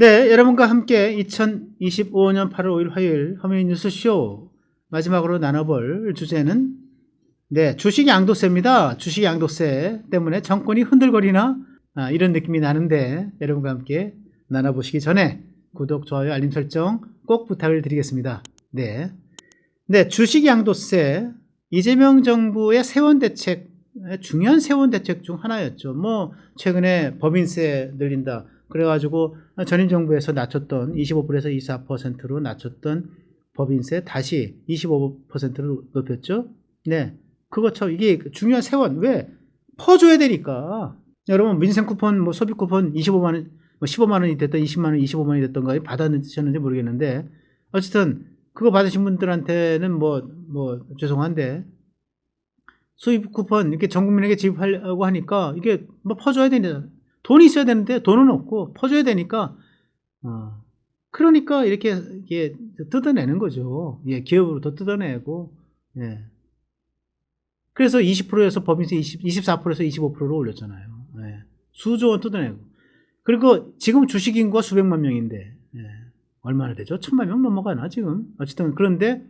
네, 여러분과 함께 2025년 8월 5일 화요일 허민희 뉴스쇼 마지막으로 나눠볼 주제는 네, 주식 양도세입니다. 주식 양도세 때문에 정권이 흔들거리나 아, 이런 느낌이 나는데 여러분과 함께 나눠보시기 전에 구독, 좋아요, 알림 설정 꼭 부탁을 드리겠습니다. 네. 네, 주식 양도세 이재명 정부의 세원 대책 중요한 세원 대책 중 하나였죠. 뭐 최근에 법인세 늘린다. 그래가지고 전임 정부에서 낮췄던 25%에서 24%로 낮췄던 법인세 다시 25%로 높였죠. 네, 그것처럼 이게 중요한 세원 왜 퍼줘야 되니까. 여러분 민생 쿠폰, 뭐 소비 쿠폰 25만 원, 뭐 15만 원이 됐던 20만 원, 25만 원이 됐던가 받았는지 모르겠는데 어쨌든 그거 받으신 분들한테는 뭐뭐 죄송한데 수입 쿠폰 이렇게 전 국민에게 지급하려고 하니까 이게 뭐 퍼줘야 되냐 돈이 있어야 되는데 돈은 없고 퍼줘야 되니까 어 그러니까 이렇게 이게 뜯어내는 거죠. 예, 기업으로 더 뜯어내고 예. 그래서 20%에서 법인세 20, 24%에서 25%로 올렸잖아요. 예. 수조 원 뜯어내고 그리고 지금 주식 인구가 수백만 명인데 예. 얼마나 되죠? 천만 명 넘어가나 지금 어쨌든 그런데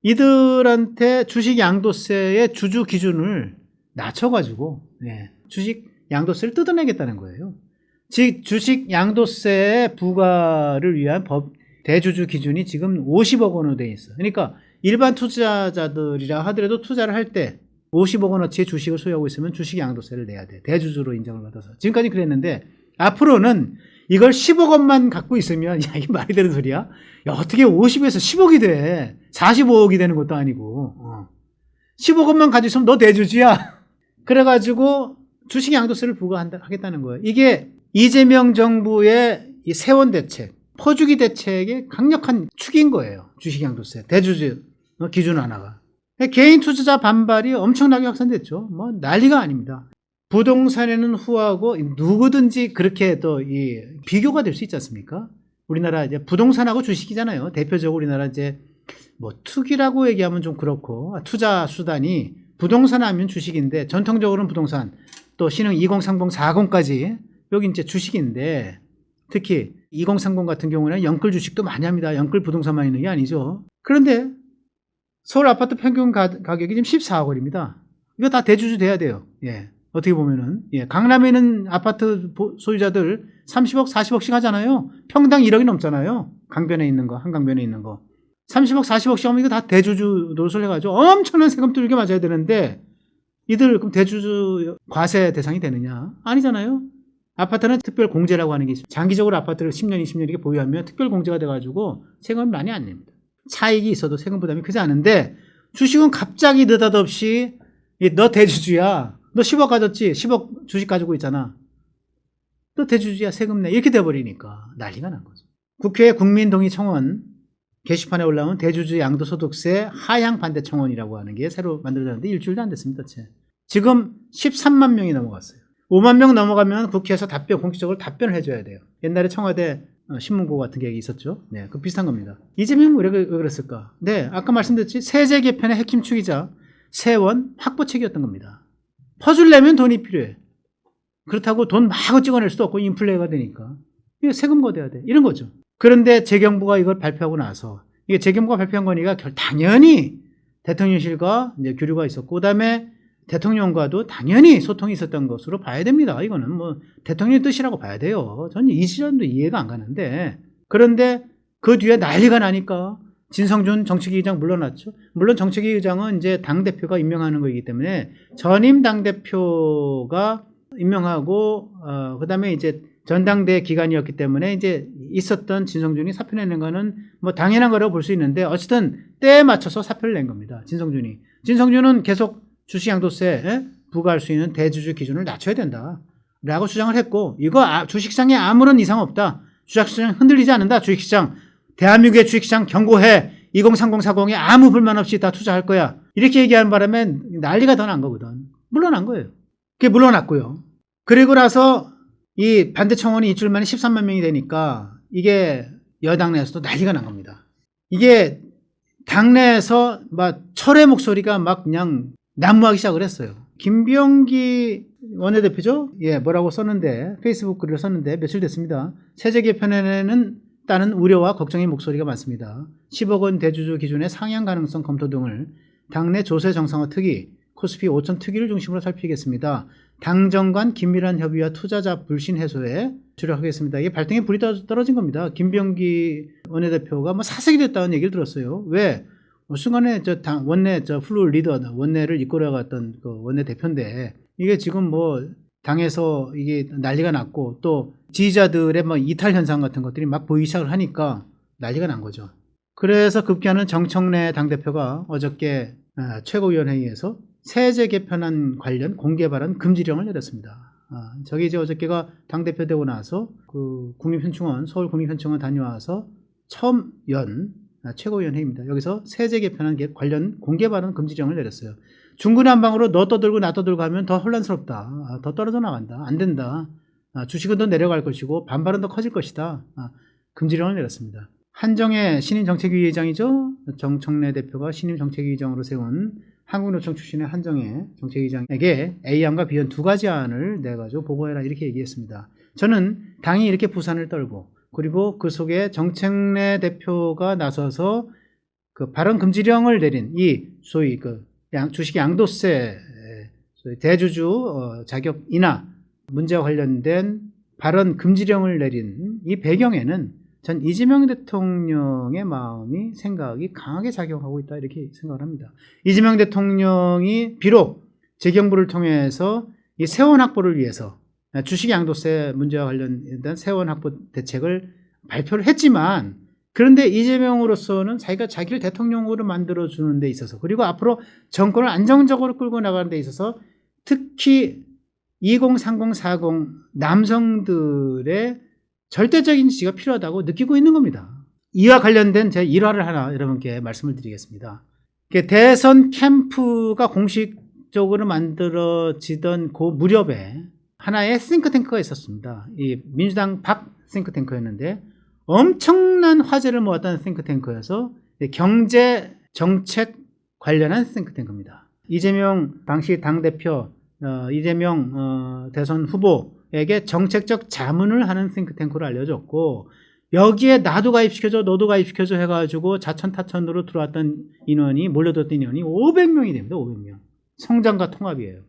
이들한테 주식 양도세의 주주 기준을 낮춰가지고 예, 주식 양도세를 뜯어내겠다는 거예요. 즉 주식 양도세 부과를 위한 법 대주주 기준이 지금 50억 원으로 돼 있어. 그러니까 일반 투자자들이라 하더라도 투자를 할 때 50억 원어치의 주식을 소유하고 있으면 주식 양도세를 내야 돼. 대주주로 인정을 받아서. 지금까지 그랬는데 앞으로는 이걸 10억 원만 갖고 있으면 야 이게 말이 되는 소리야? 야 어떻게 50에서 10억이 돼? 45억이 되는 것도 아니고 어. 10억 원만 가지고 있으면 너 대주주야. 그래가지고 주식 양도세를 부과하겠다는 거예요. 이게 이재명 정부의 이 세원 대책, 퍼주기 대책의 강력한 축인 거예요. 주식 양도세, 대주주 어, 기준 하나가. 개인 투자자 반발이 엄청나게 확산됐죠. 뭐 난리가 아닙니다. 부동산에는 후하고 누구든지 그렇게 또 이 비교가 될 수 있지 않습니까? 우리나라 이제 부동산하고 주식이잖아요. 대표적으로 우리나라 이제 뭐 투기라고 얘기하면 좀 그렇고 투자 수단이 부동산 하면 주식인데 전통적으로는 부동산 또 신흥 2030 40까지 여기 이제 주식인데 특히 2030 같은 경우는 영끌 주식도 많이 합니다. 영끌 부동산만 있는 게 아니죠. 그런데 서울 아파트 평균 가, 격이 지금 14억 원입니다. 이거 다 대주주 돼야 돼요. 예. 어떻게 보면은 예, 강남에 있는 아파트 소유자들 30억, 40억씩 하잖아요. 평당 1억이 넘잖아요. 강변에 있는 거, 한강변에 있는 거. 30억, 40억씩 하면 이거 다 대주주 노릇을 해가지고 엄청난 세금 뚫게 맞아야 되는데 이들 그럼 대주주 과세 대상이 되느냐? 아니잖아요. 아파트는 특별 공제라고 하는 게 있어요. 장기적으로 아파트를 10년, 20년 이렇게 보유하면 특별 공제가 돼가지고 세금을 많이 안 냅니다. 차익이 있어도 세금 부담이 크지 않은데 주식은 갑자기 느닷없이 너 대주주야. 너 10억 가졌지? 10억 주식 가지고 있잖아. 너 대주주야 세금 내. 이렇게 돼버리니까 난리가 난 거죠. 국회 국민동의 청원 게시판에 올라온 대주주 양도소득세 하향 반대 청원이라고 하는 게 새로 만들어졌는데 일주일도 안 됐습니다. 채. 지금 13만 명이 넘어갔어요. 5만 명 넘어가면 국회에서 답변, 공식적으로 답변을 해줘야 돼요. 옛날에 청와대 어, 신문고 같은 게 있었죠. 네, 그 비슷한 겁니다. 이재명 왜, 왜 그랬을까? 네, 아까 말씀드렸지. 세제 개편의 핵심축이자 세원 확보책이었던 겁니다. 퍼줄려면 돈이 필요해. 그렇다고 돈 마구 찍어낼 수도 없고 인플레가 되니까. 이거 세금 걷어야 돼. 이런 거죠. 그런데 재경부가 이걸 발표하고 나서 이게 재경부가 발표한 거니까 당연히 대통령실과 이제 교류가 있었고 그다음에 대통령과도 당연히 소통이 있었던 것으로 봐야 됩니다. 이거는 뭐 대통령의 뜻이라고 봐야 돼요. 저는 이 시점도 이해가 안 가는데 그런데 그 뒤에 난리가 나니까 진성준 정책위 의장 물러났죠. 물론 정책위 의장은 이제 당 대표가 임명하는 거이기 때문에 전임 당 대표가 임명하고 어, 그다음에 이제 전당대 기간이었기 때문에 이제 있었던 진성준이 사표 내는 거는 뭐 당연한 거라고 볼 수 있는데 어쨌든 때에 맞춰서 사표를 낸 겁니다. 진성준이. 진성준은 계속 주식 양도세 부과할 수 있는 대주주 기준을 낮춰야 된다. 라고 주장을 했고 이거 아, 주식시장에 아무런 이상 없다. 주식시장 흔들리지 않는다. 주식시장. 대한민국의 주식시장 경고해. 203040에 아무 불만 없이 다 투자할 거야. 이렇게 얘기하는 바람에 난리가 더 난 거거든. 물러난 거예요. 그게 물러났고요. 그리고 나서 이 반대 청원이 일주일 만에 13만 명이 되니까 이게 여당 내에서도 난리가 난 겁니다. 이게 당내에서 막 철의 목소리가 막 그냥 난무하기 시작을 했어요. 김병기 원내대표죠? 예, 뭐라고 썼는데, 페이스북 글을 썼는데, 며칠 됐습니다. 세제 개편에는 따른 우려와 걱정의 목소리가 많습니다. 10억 원 대주주 기준의 상향 가능성 검토 등을 당내 조세 정상화 특위, 코스피 5천 특위를 중심으로 살피겠습니다. 당정 간 긴밀한 협의와 투자자 불신 해소에 주력하겠습니다. 이게 발등에 불이 떠- 떨어진 겁니다. 김병기 원내대표가 뭐 사색이 됐다는 얘기를 들었어요. 왜? 뭐 순간에 저 당, 원내 저 플루 리더 원내를 이끌어갔던 그 원내 대표인데 이게 지금 뭐 당에서 이게 난리가 났고 또 지지자들의 뭐 이탈 현상 같은 것들이 막 보이기 시작을 하니까 난리가 난 거죠. 그래서 급기야는 정청래 당대표가 어저께 아, 최고위원회의에서 세제 개편안 관련 공개 발언 금지령을 내렸습니다. 아, 저기 이제 어저께가 당대표 되고 나서 그 국립현충원, 서울 국립현충원 다녀와서 처음 연 아, 최고위원회입니다. 여기서 세제 개편안 개- 관련 공개 발언 금지령을 내렸어요. 중구난방으로 너 떠들고 나 떠들고 하면 더 혼란스럽다. 아, 더 떨어져 나간다. 안 된다. 아, 주식은 더 내려갈 것이고 반발은 더 커질 것이다. 아, 금지령을 내렸습니다. 한정의 신임 정책위 의장이죠. 정청래 대표가 신임 정책위 의장으로 세운 한국노총 출신의 한정의 정책위장에게 A안과 B안 두 가지 안을 내가지고 보고해라 이렇게 얘기했습니다. 저는 당이 이렇게 부산을 떨고 그리고 그 속에 정책래 대표가 나서서 그 발언 금지령을 내린 이 소위 그 양- 주식 양도세 소위 대주주 어, 자격 인하 문제와 관련된 발언 금지령을 내린 이 배경에는 전 이재명 대통령의 마음이 생각이 강하게 작용하고 있다 이렇게 생각을 합니다. 이재명 대통령이 비록 재경부를 통해서 이 세원 확보를 위해서 주식 양도세 문제와 관련된 세원 확보 대책을 발표를 했지만 그런데 이재명으로서는 자기가 자기를 대통령으로 만들어 주는 데 있어서 그리고 앞으로 정권을 안정적으로 끌고 나가는 데 있어서 특히 203040 남성들의 절대적인 지지가 필요하다고 느끼고 있는 겁니다. 이와 관련된 제 일화를 하나 여러분께 말씀을 드리겠습니다. 대선 캠프가 공식적으로 만들어지던 그 무렵에 하나의 싱크탱크가 있었습니다. 이 민주당 박 싱크탱크였는데 엄청난 화제를 모았던 싱크탱크여서 경제 정책 관련한 싱크탱크입니다. 이재명 당시 당대표 어, 이재명 어, 대선 후보에게 정책적 자문을 하는 싱크탱크로 알려졌고 여기에 나도 가입시켜줘 너도 가입시켜줘 해가지고 자천타천으로 들어왔던 인원이 몰려들었던 인원이 500명이 됩니다. 500명. 성장과 통합이에요.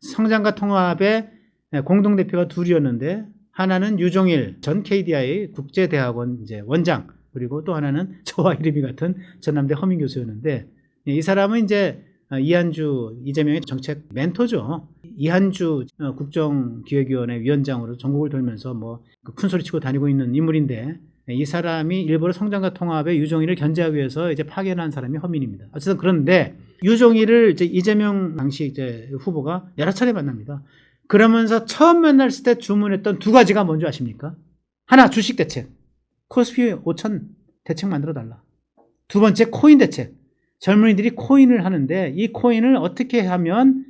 성장과 통합의 공동대표가 둘이었는데 하나는 유종일 전 KDI 국제대학원 이제 원장 그리고 또 하나는 저와 이름이 같은 전남대 허민 교수였는데 이 사람은 이제 이한주 이재명의 정책 멘토죠. 이한주 어, 국정기획위원회 위원장으로 전국을 돌면서 뭐 큰 소리 치고 다니고 있는 인물인데 이 사람이 일부러 성장과 통합의 유종일을 견제하기 위해서 이제 파견한 사람이 허민입니다. 어쨌든 그런데 유종일을 이제 이재명 당시 이제 후보가 여러 차례 만납니다. 그러면서 처음 만났을 때 주문했던 두 가지가 뭔지 아십니까? 하나 주식 대책. 코스피 5천 대책 만들어 달라. 두 번째 코인 대책. 젊은이들이 코인을 하는데 이 코인을 어떻게 하면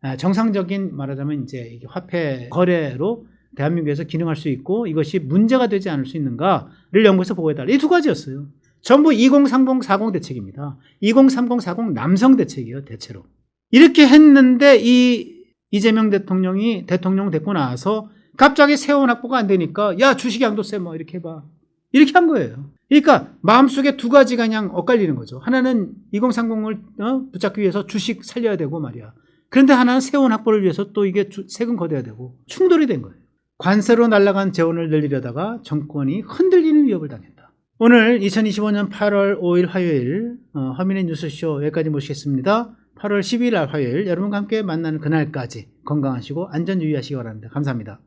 아, 정상적인 말하자면 이제 화폐 거래로 대한민국에서 기능할 수 있고 이것이 문제가 되지 않을 수 있는가를 연구해서 보고해달라. 이 두 가지였어요. 전부 2030, 40 대책입니다. 2030, 40 남성 대책이에요, 대체로. 이렇게 했는데 이 이재명 대통령이 대통령 됐고 나서 갑자기 세원 확보가 안 되니까 야 주식 양도세 뭐 이렇게 해봐. 이렇게 한 거예요. 그러니까 마음속에 두 가지가 그냥 엇갈리는 거죠. 하나는 2030을 어? 붙잡기 위해서 주식 살려야 되고 말이야. 그런데 하나는 세원 확보를 위해서 또 이게 주- 세금 걷어야 되고 충돌이 된 거예요. 관세로 날아간 재원을 늘리려다가 정권이 흔들리는 위협을 당했다. 오늘 2025년 8월 5일 화요일 어, 허민의 뉴스쇼 여기까지 모시겠습니다. 8월 12일 날 화요일 여러분과 함께 만나는 그날까지 건강하시고 안전 유의하시기 바랍니다. 감사합니다.